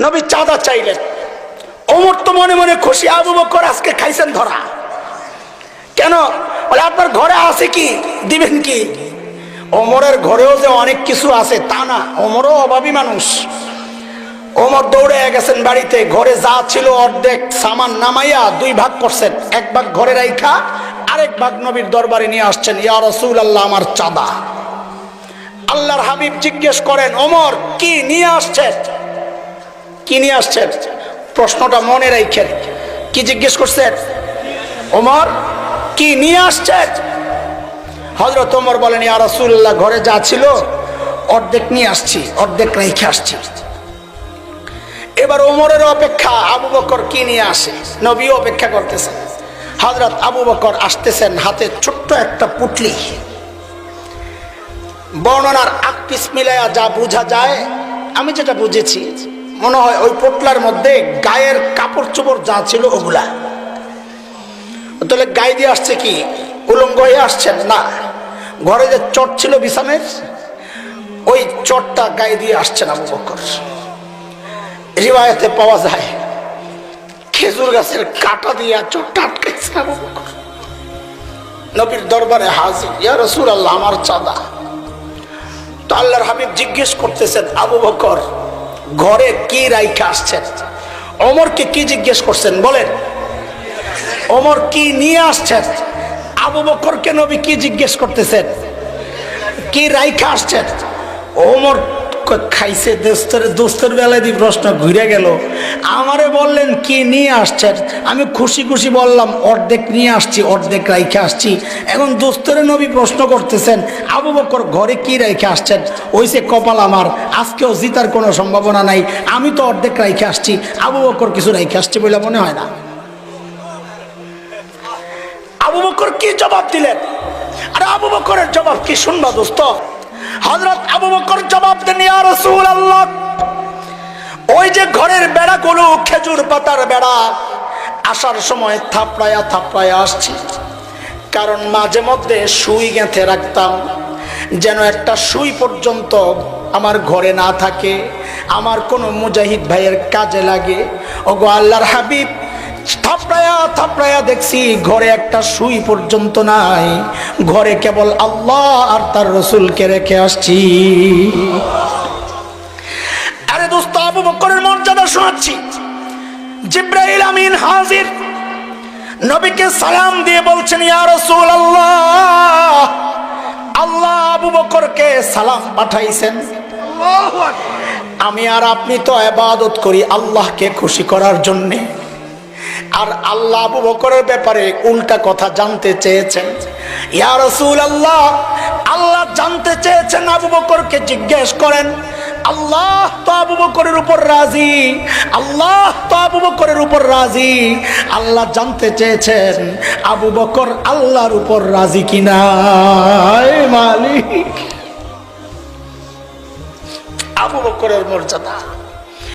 নবী চাঁদা চাইলেন। ওমর তো মনে মনে খুশি, আবু বকর আজকে খাইছেন ধরা। কেন? বলে, আপনার ঘরে আছে কি? দিবেন কি? ওমরের ঘরেও যে অনেক কিছু আছে, তা না, ওমরও অভাবী মানুষ। ওমর দৌড়ে গেছেন বাড়িতে, ঘরে যা ছিল অর্ধেক সামান নামাইয়া দুই ভাগ করছেন। এক ভাগ ঘরে রাইখা, আরেক ভাগ নবীর দরবারে নিয়ে আসছেন। ইয়া রসুল আল্লাহ আমার চাঁদা। আল্লাহর হাবিব জিজ্ঞেস করেন, ওমর, কি নিয়ে আসছেন? কি নিয়ে আসছেন? প্রশ্নটা মনে রাখেন কি জিজ্ঞেস করছেন? ওমর, কি নিয়ে আসছেন? হজরত ওমর বলেন, ইয়া রসুল্লাহ ঘরে যা ছিল, অর্ধেক নিয়ে আসছি, অর্ধেক রেখে আসছি। এবার ওমরের অপেক্ষা, আবু বকর কি নিয়ে আসে? নবী অপেক্ষা করতেছেন। হজরত আবু বকর আসতেছেন হাতে ছোট্ট একটা পুটলি। বর্ণনার আকপিস মিলাইয়া যা বোঝা যায়, আমি যেটা বুঝেছি মনে হয় ওই পোটলার মধ্যে গায়ের কাপড় চোপড় যা ছিল ওগুলা। তাহলে গায়ে দিয়ে আসছে কি? উলঙ্গ হয়ে আসছেন? না। ঘরে যে চট ছিল বিছানের, ওই চটটা গায়ে দিয়ে আসছেন আবু বকর। রিবায়তে পাওয়া যায়, খেজুর গাছের কাটা দিয়ে চটটা আটকাইছে আবু বকর। নবীর দরবারে হাজির, ইয়া রসুল আল্লাহ আমার চাঁদা। তো আল্লাহর হাবিব জিজ্ঞেস করতেছেন, আবু বকর ঘরে কি রাইখা আসছেন অমরকে কি জিজ্ঞেস করছেন? বলেন, অমর কি নিয়ে আসছেন আবু বকরকে নবী কি জিজ্ঞেস করতেছেন? কি রাইখা আসছেন ওমর ক- খাইছে দোস্তের দোস্তের বেলায় দিয়ে প্রশ্ন ঘুরে গেল। আমারে বললেন, কি নিয়ে আসছেন আমি খুশি খুশি বললাম, অর্ধেক নিয়ে আসছি, অর্ধেক রাইখে আসছি। এখন দোস্তের নবী প্রশ্ন করতেছেন, আবু বকর ঘরে কি রাইখে আসছেন ওইসে কপাল আমার, আজকেও জিতার কোনো সম্ভাবনা নাই, আমি তো অর্ধেক রাইখে আসছি, আবু বকর কিছু রাইখে আসছে বলে মনে হয় না? আবু বকর কি জবাব দিলেন? আরে আবু বকরের জবাব কি শুনবা দোস্ত? হজরত আবু বকর জবাব দেন, ইয়া রাসূল আল্লাহ ওই যে ঘরের বেড়াগুলো খেজুর পাতার বেড়া, আসার সময় থাপড়ায়া থাপড়ায়া আসছি। কারণ মাঝে মধ্যে সুই গেঁথে রাখতাম, যেন একটা সুই পর্যন্ত আমার ঘরে না থাকে। আমার কোনো মুজাহিদ ভাইয়ের কাজে লাগে। ওগো আল্লাহর হাবিব থাপড়ায়া থাপড়ায়া দেখছি ঘরে একটা সুই পর্যন্ত নাই। ঘরে কেবল আল্লাহ আর তার রসুলকে রেখে আসছি। আরে দোস্ত আবু বকরের মর্যাদা শোনাচ্ছি। জিব্রাইল আমিন হাজির। নবীকে সালাম দিয়ে বলছেন ইয়া রাসূল আল্লাহ আল্লাহ আবু বকরকে সালাম পাঠাইছেন। আমি আর আপনি তো ইবাদত করি আল্লাহকে খুশি করার জন্যে। আর আল্লাহ আবু বকরের ব্যাপারে উল্টা কথা জানতে চেয়েছেন। ইয়া আল্লাহ আল্লাহ জানতে চেয়েছেন আবু বকরকে জিজ্ঞেস করেন, আল্লাহ তো আবু বকরের উপর রাজি, আল্লাহ তো আবু বকরের উপর রাজি, আল্লাহ জানতে চেয়েছেন আবু বকর আল্লাহর উপর রাজি কিনা মালিক। আবু বকরের মর্যাদা।